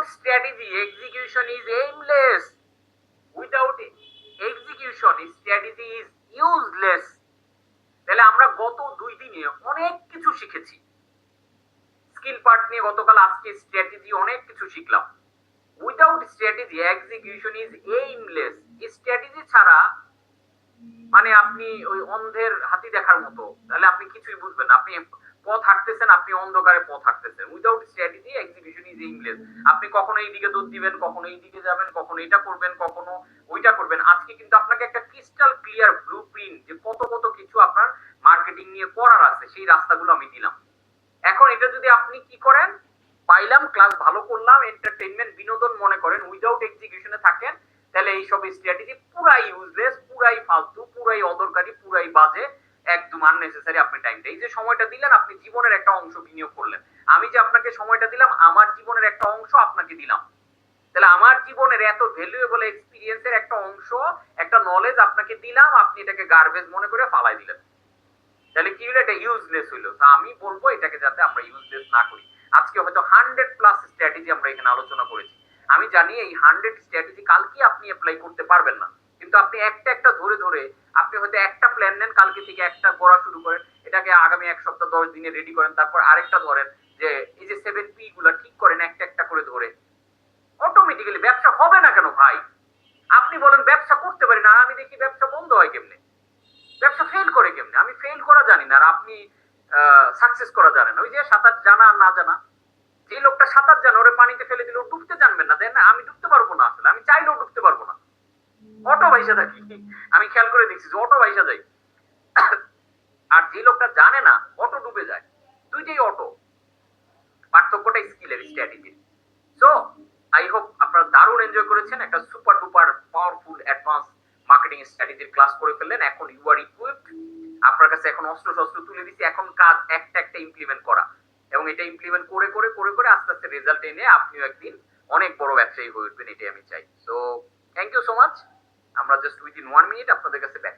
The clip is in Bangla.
Without strategy execution is aimless without execution strategy is useless তাহলে আমরা গত দুই দিনে অনেক কিছু শিখেছি। স্কিল পার্ট নিয়ে গতকাল আজকে স্ট্র্যাটেজি অনেক কিছু শিখলাম। Without strategy execution is aimless strategy ছাড়া মানে আপনি ওই অন্ধের হাতি দেখার মতো। তাহলে আপনি কিছুই বুঝবেন আপনি পথ হাঁটতেছেন আপনি অন্ধকারে পথ হাঁটতেছেন without strategy execution is aimless আপনি কখনো এইদিকে দৌড় দিবেন, কখনো এইদিকে যাবেন, কখনো এটা করবেন, কখনো ওইটা করবেন। আজকে কিন্তু আপনাকে একটা ক্রিস্টাল ক্লিয়ার ব্লুপ্রিন্ট যে কত কত কিছু আপনার মার্কেটিং নিয়ে করার আছে, সেই রাস্তাগুলো আমি দিলাম। এখন এটা যদি আপনি কি করেন, পাইলাম ক্লাস ভালো করলাম এন্টারটেইনমেন্ট বিনোদন মনে করেন উইদাউট এক্সিকিউশনে থাকেন, তাহলে এইসব স্ট্র্যাটেজি পুরাই ইউজলেস পুরাই ফালতু, পুরাই অদরকারি, পুরাই বাজে। আননেসেসারি আপনি টাইমটা এই যে সময়টা দিলেন, আপনি জীবনের একটা অংশ বিনিয়োগ করলেন। আমি যে আপনাকে সময়টা দিলাম, আমার জীবনের একটা অংশ আপনাকে দিলাম। তাহলে আমার জীবনের এত ভ্যালুয়েবল এক্সপিরিয়েন্সের একটা অংশ, একটা নলেজ আপনাকে দিলাম, আপনি এটাকে গার্বেজ মনে করে ফালাই দিলেন। তাহলে কি হলো? এটা ইউজলেস হইল তা আমি বলব এটাকে যাতে আমরা ইউজলেস না করি। আজকে হয়তো হান্ড্রেড প্লাস স্ট্র্যাটেজি আমরা এখানে আলোচনা করেছি। আমি জানি এই হান্ড্রেড স্ট্র্যাটেজি কালকে আপনি অ্যাপ্লাই করতে পারবেন না। কিন্তু আপনি একটা একটা ধরে ধরে প্ল্যান নেন কালকে থেকে একটা করা শুরু করেন। এটাকে আগামী এক সপ্তাহ, দশ দিনে রেডি করেন। তারপর আরেকটা ধরেন যে, এই যে সেভেন পি গুলা ঠিক করেন, একটা একটা করে ধরে। অটোমেটিক্যালি ব্যবসা হবে না কেন ভাই? আপনি বলেন ব্যবসা করতে পারি না আমি দেখি ব্যবসা বন্ধ হয় কেমনে? ব্যবসা ফেল করে কেমনে? আমি ফেল করা জানি না, আর আপনি সাকসেস করা জানেন ওই যে সাঁতার জানা আর না জানা। যে লোকটা সাঁতার জানে, ওরে পানিতে ফেলে দিলে ও ডুবতে জানবেন না। দেন না, আমি ডুবতে পারব না আসলে। আমি চাইলেও ডুবতে পারব না অটো ভাইসা থাকি আমি খেয়াল করে দেখছি যে অটো ভাইসা যাই আর যে লোকটা জানে না, অটো ডুবে যায়। দুইটাই অটো। পার্থক্যটা স্কিলের স্ট্র্যাটেজির সো আই হোপ আপনারা দারুণ এনজয় করেছেন। একটা super duper powerful advance marketing স্ট্র্যাটেজির class করে ফেললেন। এখন ইউ আর ইকুইপড আপনার কাছে এখন অস্ত্র শস্ত্র তুলে দিচ্ছি এখন কাজ একটা একটা ইমপ্লিমেন্ট করা। এবং এটা ইমপ্লিমেন্ট করে করে করে করে আস্তে আস্তে রেজাল্ট এনে আপনিও একদিন অনেক বড় ব্যবসায়ী হয়ে উঠবেন, এটাই আমি চাই। So thank you so much আমরা জাস্ট উইদিন ওয়ান মিনিট আপনাদের কাছে ব্যাক